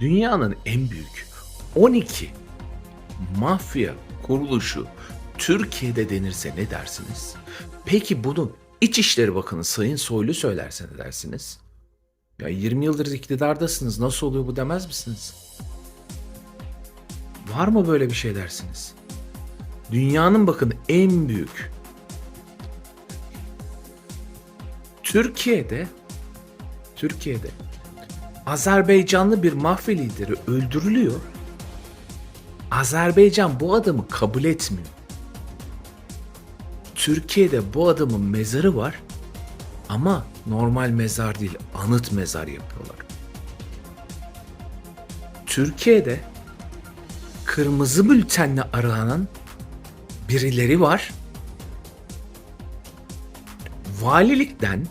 dünyanın en büyük 12 mafya kuruluşu Türkiye'de denirse ne dersiniz? Peki bunu İçişleri Bakanı Sayın Soylu söylerse ne dersiniz? Ya 20 yıldır iktidardasınız nasıl oluyor bu demez misiniz? Var mı böyle bir şey dersiniz? Dünyanın bakın en büyük Türkiye'de Türkiye'de Azerbaycanlı bir mafya lideri öldürülüyor. Azerbaycan bu adamı kabul etmiyor. Türkiye'de bu adamın mezarı var ama normal mezar değil, anıt mezar yapıyorlar. Türkiye'de kırmızı bültenle aranan birileri var. Valilikten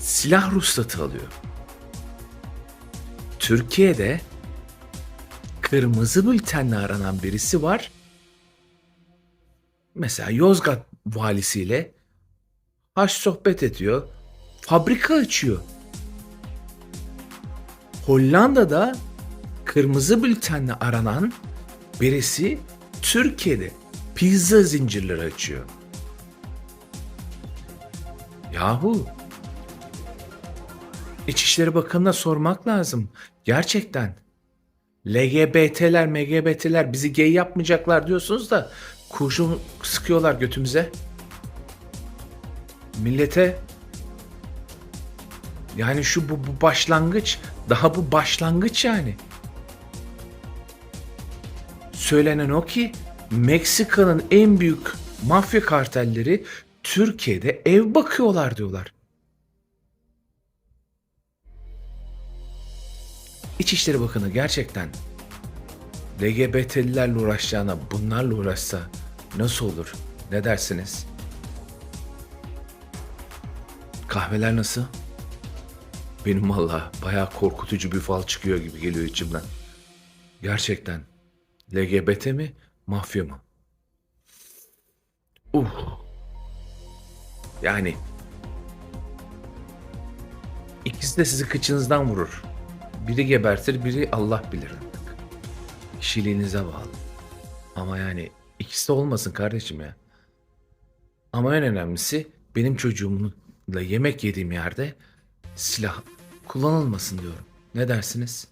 silah ruhsatı alıyor. Türkiye'de kırmızı bültenle aranan birisi var. Mesela Yozgat valisiyle haş sohbet ediyor. Fabrika açıyor. Hollanda'da kırmızı bültenle aranan birisi Türkiye'de pizza zincirleri açıyor. Yahu İçişleri Bakanı'na sormak lazım. Gerçekten. LGBT'ler, MGBT'ler bizi gay yapmayacaklar diyorsunuz da kurşun sıkıyorlar götümüze. Millete yani şu bu, bu başlangıç daha bu başlangıç yani. Söylenen o ki Meksika'nın en büyük mafya kartelleri Türkiye'de ev bakıyorlar diyorlar. İçişleri Bakanı gerçekten LGBT'lilerle uğraşacağına bunlarla uğraşsa nasıl olur? Ne dersiniz? Kahveler nasıl? Benim valla bayağı korkutucu bir fal çıkıyor gibi geliyor içimden. Gerçekten. LGBT mi? Mafya mı? Uh. Yani. İkisi de sizi kıçınızdan vurur. Biri gebertir, biri Allah bilir artık. Kişiliğinize bağlı. Ama yani ikisi de olmasın kardeşim ya. Ama en önemlisi benim çocuğumla yemek yediğim yerde silah kullanılmasın diyorum. Ne dersiniz?